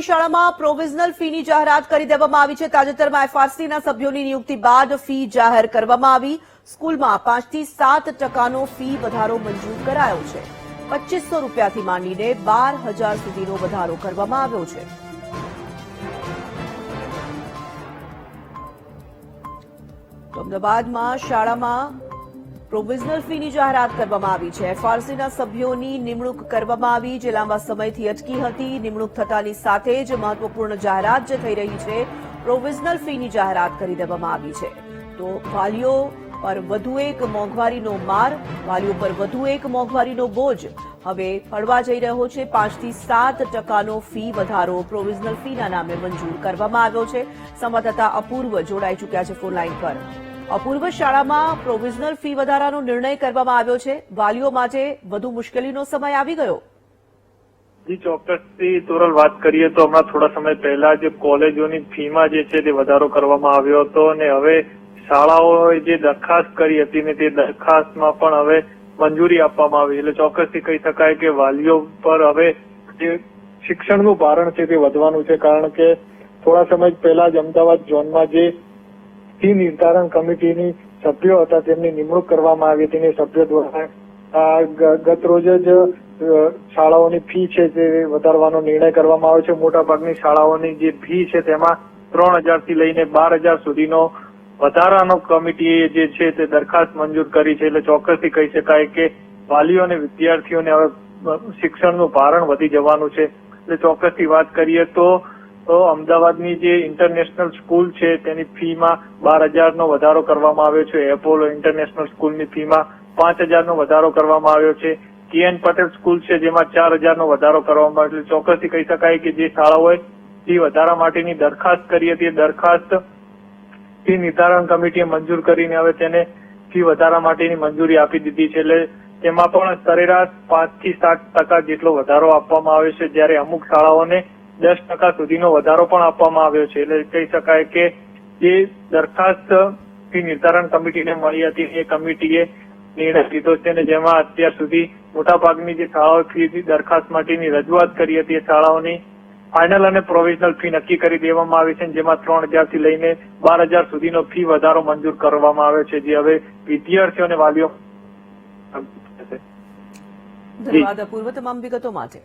સરકારી શાળામાં પ્રોવિઝનલ ફીની જાહેરાત કરી દેવામાં આવી છે. તાજેતરમાં એફઆરસીના સભ્યોની નિયુક્તિ બાદ ફી જાહેર કરવામાં આવી. સ્કૂલમાં પાંચથી સાત ટકાનો ફી વધારો મંજૂર કરાયો છે. પચીસો રૂપિયાથી માંડીને બાર હજાર સુધીનો વધારો કરવામાં આવ્યો છે. અમદાવાદમાં શાળામાં પ્રોવિઝનલ ફીની જાહેરાત કરવામાં આવી છે. એફઆરસીના સભ્યોની નિમણૂક કરવામાં આવી, જે લાંબા સમયથી અટકી હતી. નિમણૂક થતાની સાથે જ મહત્વપૂર્ણ જાહેરાત જે થઈ રહી છે, પ્રોવિઝનલ ફીની જાહેરાત કરી દેવામાં આવી છે. તો વાલીઓ પર વધુ એક મોંઘવારીનો માર, વાલીઓ પર વધુ એક મોંઘવારીનો બોજ. હવે પડવા જઈ રહ્યો છે. પાંચથી સાત ટકાનો ફી વધારો પ્રોવિઝનલ ફીના નામે મંજૂર કરવામાં આવ્યો છે. સંવાદદાતા અપૂર્વ જોડાઈ ચૂક્યા છે ફોનલાઈન પર. અપૂર્વ શાળામાં પ્રોવિઝનલ ફી વધારાનો નિર્ણય કરવામાં આવ્યો છે. વાલીઓ માટે વધુ મુશ્કેલીનો સમય આવી ગયો. જી, ચોક્કસથી તોરલ વાત કરીએ તો હમણાં થોડા સમય પહેલા જે કોલેજોની ફીમાં જે છે તે વધારો કરવામાં આવ્યો હતો અને હવે શાળાઓએ જે દરખાસ્ત કરી હતી ને તે દરખાસ્તમાં પણ હવે મંજૂરી આપવામાં આવી એટલે ચોક્કસથી કહી શકાય કે વાલીઓ પર હવે જે શિક્ષણનું ભારણ છે તે વધવાનું છે. કારણ કે થોડા સમય પહેલા જ અમદાવાદ ઝોનમાં જે ફી નિર્ધારણ કમિટીની સભ્યો હતા, તેમની નિમણૂક કરવામાં આવી હતી સભ્યો દ્વારા ગત રોજ જ શાળાઓની ફી છે તે વધારવાનો નિર્ણય કરવામાં આવ્યો છે. મોટાભાગની શાળાઓની જે ફી છે તેમાં ત્રણ હજારથી લઈને બાર હજાર સુધીનો વધારાનો કમિટીએ જે છે તે દરખાસ્ત મંજૂર કરી છે. એટલે ચોક્કસથી કહી શકાય કે વાલીઓ અને વિદ્યાર્થીઓને હવે શિક્ષણનું ભારણ વધી જવાનું છે. એટલે ચોક્કસથી વાત કરીએ તો તો અમદાવાદની જે ઇન્ટરનેશનલ સ્કૂલ છે, તેની ફીમાં બાર હજારનો વધારો કરવામાં આવ્યો છે. એપોલો ઇન્ટરનેશનલ સ્કૂલની ફીમાં પાંચ હજારનો વધારો કરવામાં આવ્યો છે. કેએન પટેલ સ્કૂલ છે, જેમાં ચાર હજારનો વધારો કરવામાં આવ્યો એટલે ચોક્કસથી કહી શકાય કે જે શાળાઓએ ફી વધારા માટેની દરખાસ્ત કરી હતી. દરખાસ્ત ફી નિર્ધારણ કમિટીએ મંજૂર કરીને હવે તેને ફી વધારા માટેની મંજૂરી આપી દીધી છે. એટલે તેમાં પણ સરેરાશ પાંચથી સાત ટકા જેટલો વધારો આપવામાં આવ્યો છે. જ્યારે અમુક શાળાઓને દસ ટકા સુધીનો વધારો પણ આપવામાં આવ્યો છે. એટલે કહી શકાય કે જે દરખાસ્ત નિર્ધારણ કમિટીને મળી હતી, એ કમિટીએ નિર્ણય લીધો છે અને જેમાં અત્યાર સુધી મોટાભાગની જે શાળાઓ ફી દરખાસ્ત માટેની રજૂઆત કરી હતી, એ શાળાઓની ફાઇનલ અને પ્રોવિઝનલ ફી નક્કી કરી દેવામાં આવી છે જેમાં ત્રણ હજારથી લઈને બાર હજાર સુધીનો ફી વધારો મંજૂર કરવામાં આવ્યો છે. જે હવે વિદ્યાર્થીઓ અને વાલીઓ ધન્યવાદ. અપૂર્વ તમામ વિગતો માટે